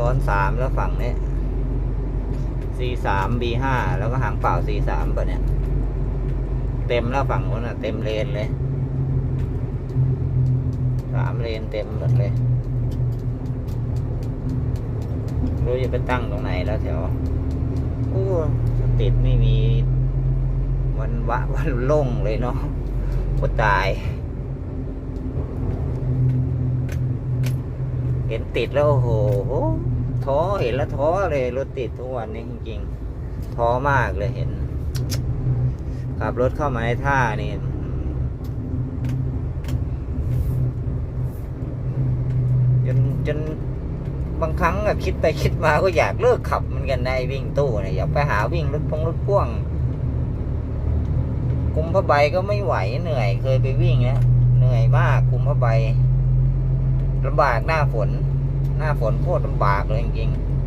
ซ้อนสามแล้วฝั่งนี้ C สาม B ห้าแล้วก็หางเปล่า C สามป่ะเนี่ย เต็มแล้วฝั่งนู้นอะ เต็มเลนเลยสามเลนเต็มหมดเลยรู้จะไปตั้งตรงไหนแล้วแถวโอ้ติดไม่มี วันวะวันล่งเลยเนาะปวดตาย เห็นติดแล้วโอ้โหท้อเห็นแล้วท้อเลยรถติดทุกวันนี้จริงๆท้อมากเลยเห็นขับรถเข้ามาในท่านี่จนจนบางครั้งอะคิดไปคิดมาก็อยากเลิกขับมันกันในวิ่งตู้เนี่ยอยากไปหาวิ่งรถพงรถพ่วงคุมผ้าใบก็ไม่ไหวเหนื่อยเคยไปวิ่งแล้วเหนื่อยมากคุมผ้าใบ ลำบากหน้าฝน หน้าฝนโคตรลำบากเลยจริงๆ